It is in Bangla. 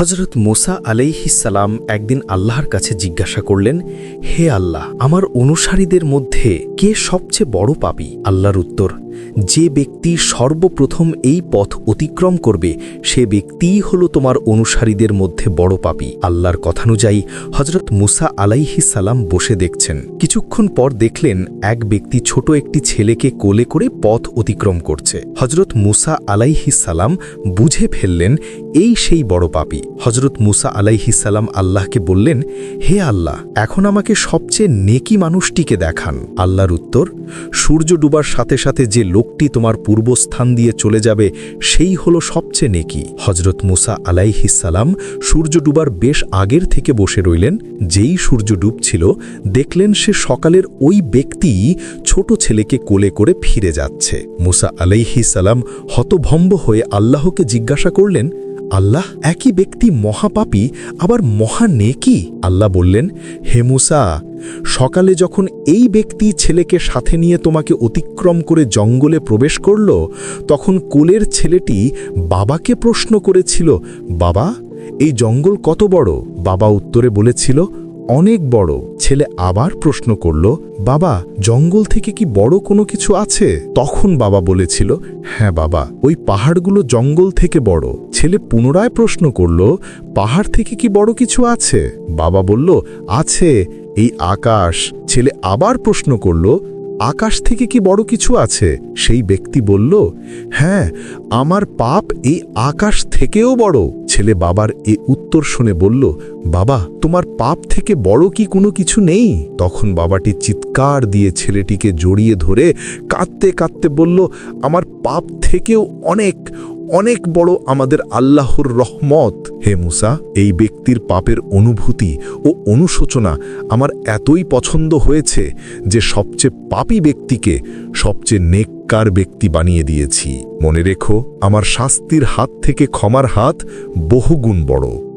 হজরত মোসা আলাইহিসালাম একদিন আল্লাহর কাছে জিজ্ঞাসা করলেন, হে আল্লাহ, আমার অনুসারীদের মধ্যে কে সবচেয়ে বড় পাপী? আল্লাহর উত্তর যে ব্যক্তি সর্বপ্রথম এই পথ অতিক্রম করবে, সে ব্যক্তিই হল তোমার অনুসারীদের মধ্যে বড় পাপী। আল্লাহর কথানুযায়ী হজরত মুসা আলাইহি সালাম বসে দেখছেন। কিছুক্ষণ পর দেখলেন এক ব্যক্তি ছোট একটি ছেলেকে কোলে করে পথ অতিক্রম করছে। হজরত মুসা আলাইহি সালাম বুঝে ফেললেন, এই সেই বড় পাপী। হজরত মুসা আলাইহি সালাম আল্লাহকে বললেন, হে আল্লাহ, এখন আমাকে সবচেয়ে নেকি মানুষটিকে দেখান। আল্লাহর উত্তর, সূর্য ডুবার সাথে সাথে যে লোকটি তোমার পূর্বস্থান দিয়ে চলে যাবে, সেই হল সবচেয়ে নেকি। হজরত মুসা আলাইহিসালাম সূর্য ডুবার বেশ আগের থেকে বসে রইলেন, যেই সূর্য ডুবছিল, দেখলেন সে সকালের ওই ব্যক্তি ছোট ছেলেকে কোলে করে ফিরে যাচ্ছে। মুসা আলাইহিসালাম হতভম্ব হয়ে আল্লাহকে জিজ্ঞাসা করলেন আল্লাহ একই ব্যক্তি মহাপাপী, আবার মহা নেকি? আল্লাহ বললেন হেমুসা সকালে যখন এই ব্যক্তি ছেলেকে সাথে নিয়ে তোমাকে অতিক্রম করে জঙ্গলে প্রবেশ করল, তখন কোলের ছেলেটি বাবাকে প্রশ্ন করেছিল, বাবা, এই জঙ্গল কত বড়? বাবা উত্তরে বলেছিল অনেক বড়। ছেলে আবার প্রশ্ন করল, বাবা, জঙ্গল থেকে কি বড় কোনো কিছু আছে? তখন বাবা বলেছিল হ্যাঁ বাবা, ওই পাহাড়গুলো জঙ্গল থেকে বড়। ছেলে পুনরায় প্রশ্ন করল, পাহাড় থেকে কি বড় কিছু আছে? বাবা বলল, আছে, এই আকাশ। ছেলে আবার প্রশ্ন করল, আকাশ থেকে কি বড় কিছু আছে? সেই ব্যক্তি বলল হ্যাঁ আমার পাপ এই আকাশ থেকেও বড়। ছেলে বাবার এ উত্তর শুনে বলল, বাবা, তোমার পাপ থেকে বড় কি কোনো কিছু নেই? তখন বাবাটি চিৎকার দিয়ে ছেলেটিকে জড়িয়ে ধরে কাঁদতে কাঁদতে বলল, আমার পাপ থেকেও অনেক অনেক বড় আমাদের আল্লাহর রহমত। হে মুসা, এই ব্যক্তির পাপের অনুভূতি ও অনুশোচনা আমার এতই পছন্দ হয়েছে যে সবচেয়ে পাপী ব্যক্তিকে সবচেয়ে নেককার ব্যক্তি বানিয়ে দিয়েছি। মনে রেখো আমার শাস্তির হাত থেকে ক্ষমার হাত বহুগুণ বড়।